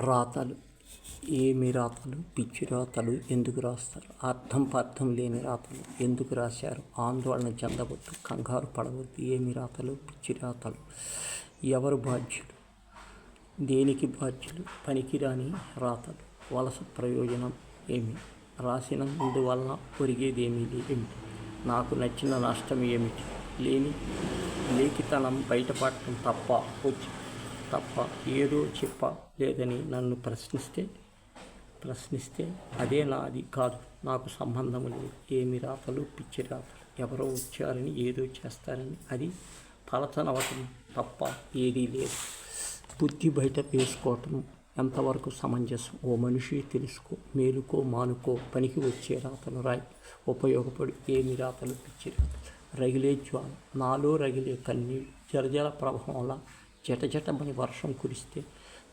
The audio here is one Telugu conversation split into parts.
రాతలు. ఏమి రాతలు? పిచ్చి రాతలు ఎందుకు రాస్తారు? అర్థం పర్థం లేని రాతలు ఎందుకు రాశారు? ఆందోళన చెందవద్దు కంగారు పడవద్దు. ఏమి రాతలు? పిచ్చి రాతలు. ఎవరు బాధ్యులు? దేనికి బాధ్యులు? పనికిరాని రాతలు. వలస ప్రయోజనం ఏమి? రాసినందువలన ఒరిగేదేమీ ఏమిటి నాకు నచ్చిన నష్టం ఏమిటి? లేని లేఖితనం బయటపడటం తప్ప వచ్చి తప్ప ఏదో చెప్ప లేదని నన్ను ప్రశ్నిస్తే ప్రశ్నిస్తే అదే నాది కాదు. నాకు సంబంధం లేదు. ఏమి రాతలు పిచ్చి రాతలు. ఎవరో వచ్చారని ఏదో చేస్తారని అది పలతనవటం తప్ప ఏదీ లేదు. బుద్ధి బయట వేసుకోవటం ఎంతవరకు సమంజసం? ఓ మనిషి తెలుసుకో మేలుకో మానుకో పనికి వచ్చే రాతలు రాయి. ఉపయోగపడి ఏమి రాతలు పిచ్చి రాతలు. రగిలే జ్వాల. నాలో రగిలే కన్నీళ్ళు. జలజల ప్రవాహంలా జటజటమని వర్షం కురిస్తే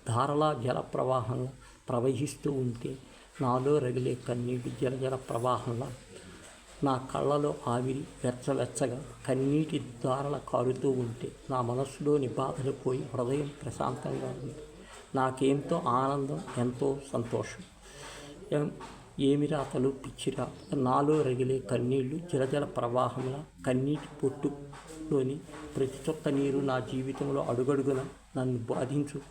ధారలా జల ప్రవాహంలా ప్రవహిస్తూ ఉంటే నాలో రగిలే జల జలజల ప్రవాహంలా నా కళ్ళలో ఆవిరి వెచ్చవెచ్చగా కన్నీటి దారల కారుతూ ఉంటే నా మనస్సులోని బాధలు పోయి హృదయం ప్రశాంతంగా ఉంది. నాకెంతో ఆనందం ఎంతో సంతోషం. ఏమిరా ఏమి రాతలు నాలో రగిలే కన్నీళ్ళు జలజల ప్రవాహంలా కన్నీటి పొట్టులోని ప్రతి చొక్క నీరు నా జీవితంలో అడుగడుగున నన్ను బాధించు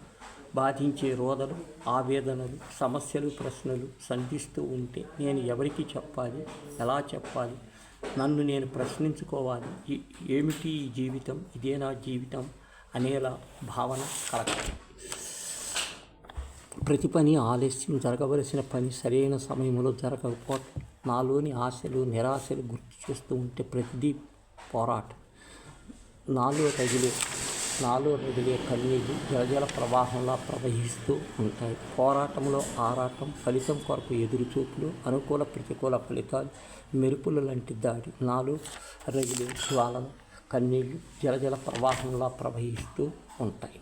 బాధించే రోదలు ఆవేదనలు సమస్యలు ప్రశ్నలు సంధిస్తూ ఉంటే నేను ఎవరికి చెప్పాలి ఎలా చెప్పాలి? నన్ను నేను ప్రశ్నించుకోవాలి. ఏమిటి ఈ జీవితం? ఇదే నా జీవితం అనేలా భావన కలగాలి ప్రతి పని ఆలస్యం జరగవలసిన పని సరైన సమయంలో జరగకపోవటం నాలోని ఆశలు నిరాశలు గుర్తు చేస్తూ ఉంటే ప్రతిదీ పోరాటం. నాలో రగిలే నాలో రగిలే కన్నీళ్ళు జలజల ప్రవాహంలా ప్రవహిస్తూ ఉంటాయి. పోరాటంలో ఆరాటం ఫలితం కొరకు ఎదురుచూపులు అనుకూల ప్రతికూల ఫలితాలు మెరుపుల లాంటి దాడి. నాలో రగిలే జ్వాలలు కన్నీళ్ళు జలజల ప్రవాహంలా ప్రవహిస్తూ ఉంటాయి.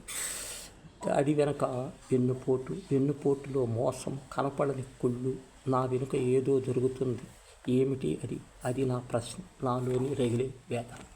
దాడి వెనక వెన్నుపోటు వెన్నుపోటులో మోసం కనపడని కుళ్ళు నా వెనుక ఏదో జరుగుతుంది. ఏమిటి అది? అది నా ప్రశ్న. నాలోని రగిలే వేదన